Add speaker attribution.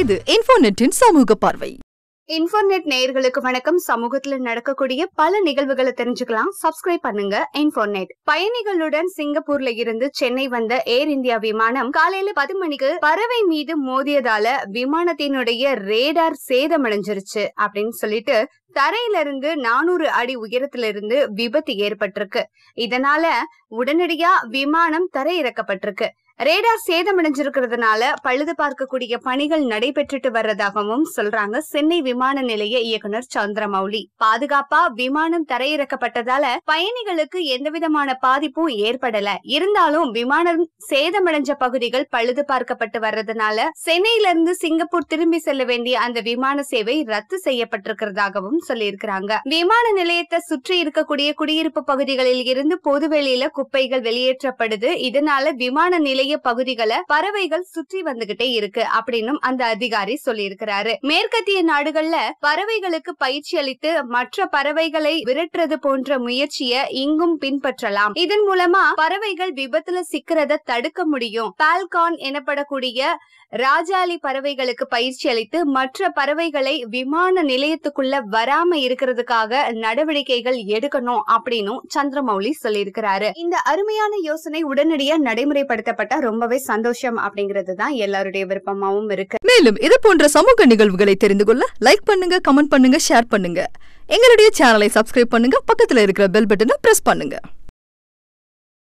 Speaker 1: இது இன்ஃபோநெட்டின் சமூக பார்வை.
Speaker 2: இன்ஃபோநெட் நேயர்களுக்கு வணக்கம். சமூகத்துல நடக்கக்கூடிய பல நிகழ்வுகளை தெரிஞ்சுக்கலாம். சப்ஸ்கிரைப் பண்ணுங்க இன்ஃபோநெட். பயணிகளுடன் சிங்கப்பூர்ல இருந்து சென்னை வந்த ஏர் இந்தியா விமானம் காலையில பத்து மணிக்கு பறவை மீது மோதியதால விமானத்தினுடைய ரேடார் சேதமடைஞ்சிருச்சு அப்படின்னு சொல்லிட்டு தரையில இருந்து நானூறு அடி உயரத்திலிருந்து விபத்து ஏற்பட்டிருக்கு. இதனால உடனடியா விமானம் தரையிறக்கப்பட்டிருக்கு. ரேடார் சேதமடைஞ்சிருக்கிறதுனால பழுது பார்க்கக்கூடிய பணிகள் நடைபெற்றுட்டு வர்றதாகவும் சொல்றாங்க. சென்னை விமான நிலைய இயக்குனர் சந்திரமௌலி. பாதுகாப்பா விமானம் தரையிறக்கப்பட்டதால பயணிகளுக்கு எந்தவிதமான பாதிப்பும் ஏற்படல. இருந்தாலும் விமானம் சேதமடைஞ்ச பகுதிகள் பழுது பார்க்கப்பட்டு வர்றதுனால சென்னையில இருந்து சிங்கப்பூர் திரும்பி செல்ல வேண்டிய அந்த விமான சேவை ரத்து செய்யப்பட்டிருக்கிறதாகவும் சொல்லியிருக்கிறாங்க. விமான நிலையத்தை சுற்றி இருக்கக்கூடிய குடியிருப்பு பகுதிகளில் இருந்து பொதுவெளியில குப்பைகள் வெளியேற்றப்படுது. இதனால விமான நிலைய பகுதிகளை பறவைகள் சுற்றி வந்துகிட்டே இருக்கு அப்படின்னு அந்த அதிகாரி சொல்லியிருக்கிறாரு. மேற்கத்திய நாடுகள்ல பறவைகளுக்கு பயிற்சி அளித்து மற்ற பறவைகளை விரட்டுறது போன்ற முயற்சியை இங்கும் பின்பற்றலாம். இதன் மூலமா பறவைகள் விபத்துல சிக்கிறத தடுக்க முடியும். பால்கான் எனப்படக்கூடிய ராஜாளி பறவைகளுக்கு பயிற்சி அளித்து மற்ற பறவைகளை விமான நிலையத்துக்குள்ள வராம இருக்கிறதுக்காக நடவடிக்கைகள் எடுக்கணும் அப்படின்னு சந்திரமௌலி சொல்லியிருக்கிறாரு. இந்த அருமையான யோசனை உடனடியா நடைமுறைப்படுத்தப்பட்ட ரொம்பவே சந்தோஷம் அப்படிங்கிறது தான் எல்லாருடைய விருப்பமாவும் இருக்கு.
Speaker 1: மேலும் இது போன்ற சமூக நிகழ்வுகளை தெரிந்து கொள்ள லைக் பண்ணுங்க கமெண்ட் பண்ணுங்க ஷேர் பண்ணுங்க. எங்களுடைய சேனலை சப்ஸ்கிரைப் பண்ணுங்க பக்கத்துல இருக்கிற பெல் பட்டனை பிரஸ் பண்ணுங்க.